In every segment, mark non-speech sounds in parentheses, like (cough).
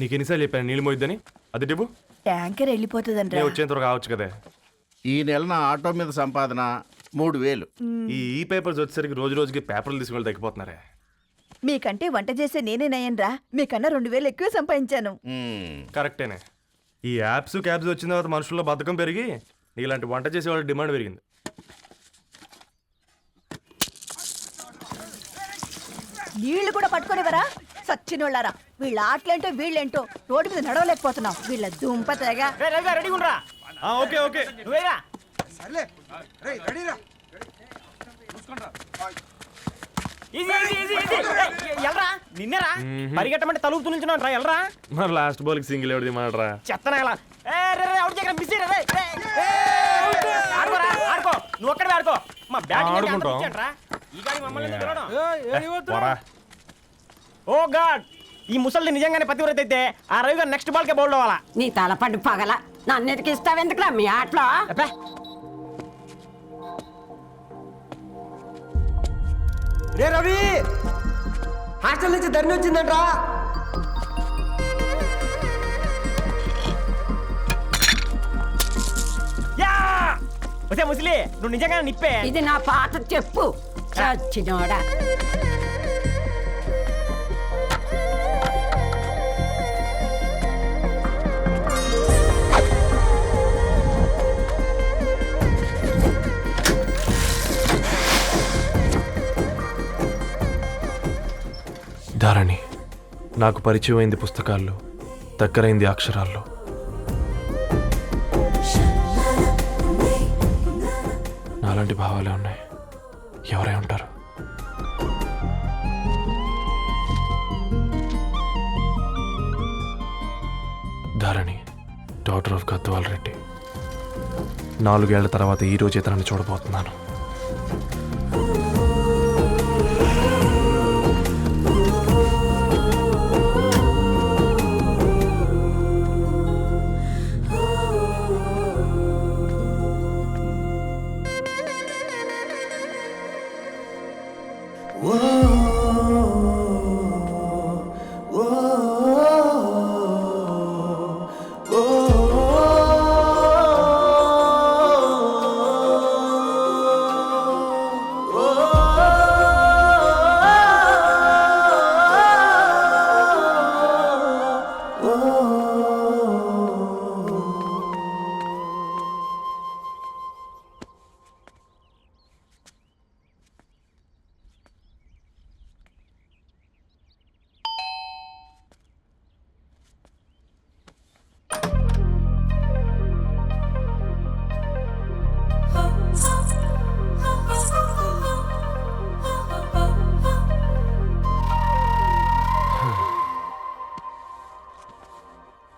నీకు ఎన్నిసార్లు చెప్పాను నీళ్ళు మోయిద్దని? అది టిప్పు ట్యాంకర్ వెళ్ళిపోతుందంట నేను వచ్చేంత వరకు కావచ్చు కదా. ఈ నెల నా ఆటో మీద సంపాదన మూడు వేలు. ఈ ఈ పేపర్స్ వచ్చేసరికి రోజు రోజుకి పేపర్లు తీసుకుని తగ్గిపోతున్నారే. మీకంటే వంట చేసే నేనే నయ్యన్రా మీకన్నా రెండు వేలు ఎక్కువ సంపాదించాను. కరెక్టేనే. ఈ యాప్స్ క్యాబ్స్ వచ్చిన తర్వాత మనుషుల్లో బద్ధకం పెరిగి ఇలాంటి వంట చేసే వాళ్ళ డిమాండ్ పెరిగింది. నీళ్ళు కూడా పట్టుకునేవరా సచ్చినోళ్ళారా వీళ్ళ ఆటలేంటో వీళ్ళేంటో రోడ్డు మీద నడవలేకపోతున్నాం వీళ్ళ దుంప తెగ రెడీ ఉండరా ఓకే ఓకే నువ్వేరా ఈజీ, ఈజీ, ఈజీ, ఈజీ. ఏయ్, ఎల్రా నిన్నేరా పరిగెట్టమంటే తలుపు తులించున్నాను రా ఎల్రా మరి లాస్ట్ బాల్కి సింగిల్ ఎవరిది మాడరా చెత్తనా ఎలా ఏ రే రే అవుట్ చేయరా మిస్ రే రే రే. ఆడుకోరా ఆడుకో నువ్వు ఒక్కడే ఆడుకో మా బ్యాటింగ్ ఆడుకుంటాం. ఆడుకుంటాం ఈ గాడి మమ్మల్ని ఎందుకు పిలవడం? పోరా ఓ గాడ్ ఈ ముసలి నిజంగానే పతివ్రత అయితే ఆ రవి గారు నెక్స్ట్ బాల్ కే బౌల్డ్ అవ్వాలా? నీ తలపండు పగల. నన్ను ఎదిగిస్తావెందుకురా మీ ఆటలో? అబ్బే. రే రవి హాస్టల్ నుంచి ధరణి వచ్చిందంట్రా. యా! ఒసే ముసలి నువ్వు నిజంగానే నిప్పే. ఇది నా పాట చెప్పు. చచ్చినోడా. ధారణి నాకు పరిచయమైంది పుస్తకాల్లో దగ్గరైంది అక్షరాల్లో. నాలాంటి భావాలే ఉన్నాయి. ఎవరై ఉంటారు? Dharani doctor of Gadwal Reddy. నాలుగేళ్ళ తర్వాత ఈ రోజు ఇతరాన్ని చూడబోతున్నాను.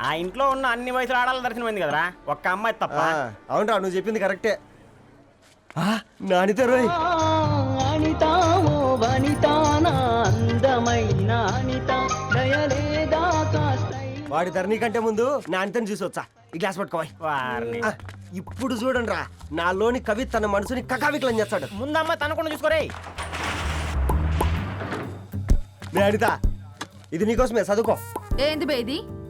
ఆ ఇంట్లో ఉన్న అన్ని వయసుల ఆడాల దర్శనమైంది కదరా? ఒక్క అమ్మాయి తప్ప. అవునరా నువ్వు చెప్పింది కరెక్టే. ఆ, నానితే రోయ్. అనితామో వనితానా అందమైన అనిత దయలేదా కాస్తై వాడి ధరణి కంటే ముందు నానితని చూసి వచ్చా ఈ గ్లాస్ పట్టుకోవాలి వారిని. ఇప్పుడు చూడండి రా నాలోని కవి తన మనసుని కకావికలం చేస్తాడు. ముందమ్మ తనకుండా చూసుకోరే నే అనిత ఇది నీకోసమే చదువుకో. ఏంది బేది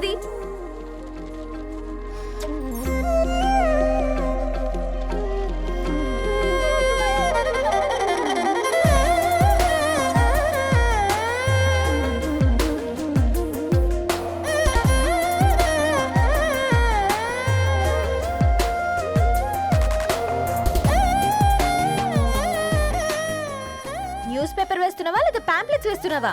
ఏంటిది న్యూస్ పేపర్ వేస్తున్నావా? లేదా పాంప్లెట్స్ వేస్తున్నావా?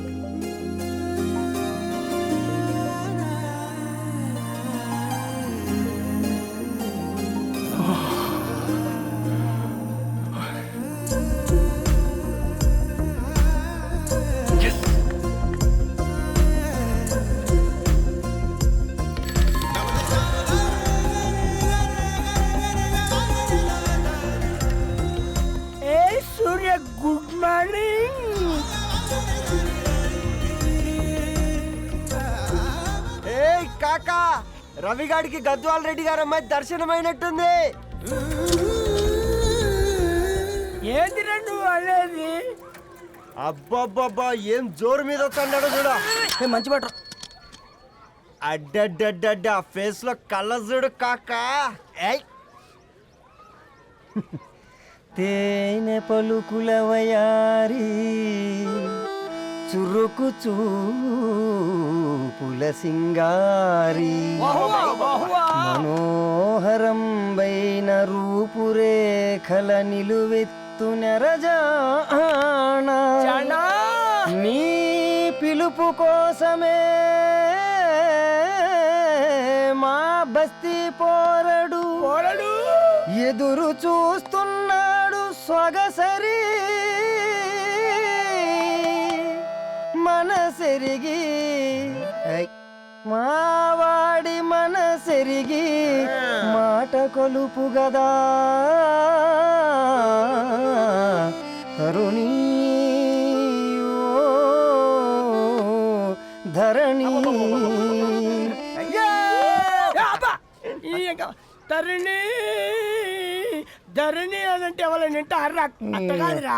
రవిగాడికి గద్వాల్ రెడ్డి గారు అమ్మాయి దర్శనమైనట్టుంది. ఏంటి నువ్వు అనేది అబ్బబ్బబ్బా ఏం జోరు మీద వస్తున్నాడో చూడు. మంచి బట్టర్ అడ్డడ్డడ్డడ్డ ఆ ఫేస్లో కళ్ళ చూడు కాకా. ఏయ్. తేనె పలుకుల వయారి చురుకు చూపుల సింగారి మనోహరం వైన రూపురేఖల నిలువెత్తు నెరజానా. నీ పిలుపు కోసమే మా బస్తీ పోరడు. పోరడు. ఎదురు చూస్తున్నాడు సొగసరి మనసెరిగి. మావాడి మనసెరిగి మాట కొలుపు గదా. తరుణీ ఓ ధరణి. తరుణి ధరణి అని అంటే ఎవరైనా వింటే అర్రా అట్ట కాదురా!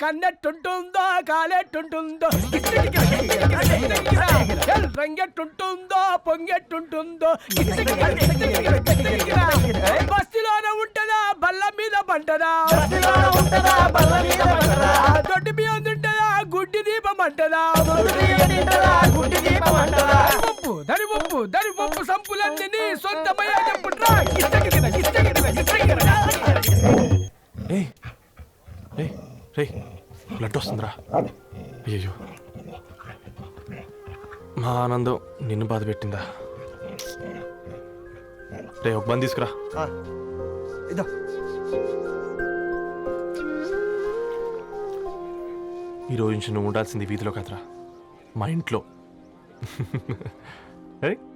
కన్నెట్టుంటుందో కాలెట్టుంటుందో రంగెట్టుంటుందో పొంగెట్టుంటుందో బస్తిలోనే ఉంటదా బల్ల మీద పంటదా? దొడ్డి బియ్యం తింటదా గుడ్డి దీపం అంటదా? ఉప్పు దరి ఉప్పు దరి ఉప్పు సంపులన్నీ సొంతమయ్యా చెప్పుట్రా కిస్తగిరిన కిస్తగిరిన కిస్తగిరిన ఏ రే రే బ్లడ్ వస్తుందిరా. అయ్యో మా ఆనందం నిన్ను బాధ పెట్టిందా? రే ఒక బంద్ తీసుకురా. ఇదో. ఈ రోజు నుంచి నువ్వు ఉండాల్సింది వీధిలో కదరా. మా ఇంట్లో. (laughs)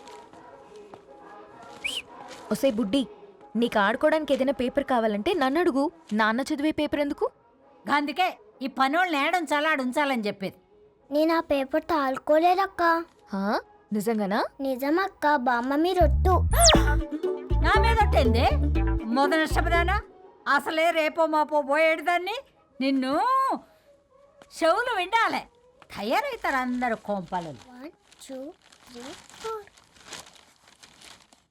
ఒసే బుడ్డి నీకు ఆడుకోవడానికి ఏదైనా పేపర్ కావాలంటే నన్ను అడుగు. నాన్న చదివే పేపర్ ఎందుకు? అందుకే ఈ పనోళ్ళని ఏడుంచాలా ఉంచాలని చెప్పేది. నేను ఆ పేపర్ తాలుకోలేదక్క హా? నిజంగానా? నిజమక్క బామ్మ మీరొట్టు నా మీద ఒట్టేంది? మొదటి నష్టపదానా? అసలే రేపో మాపో పోయేడు దాన్ని? నిన్ను చెవులు విండాలే. తయారవుతారు అందరు కోంపాలు. One two three four.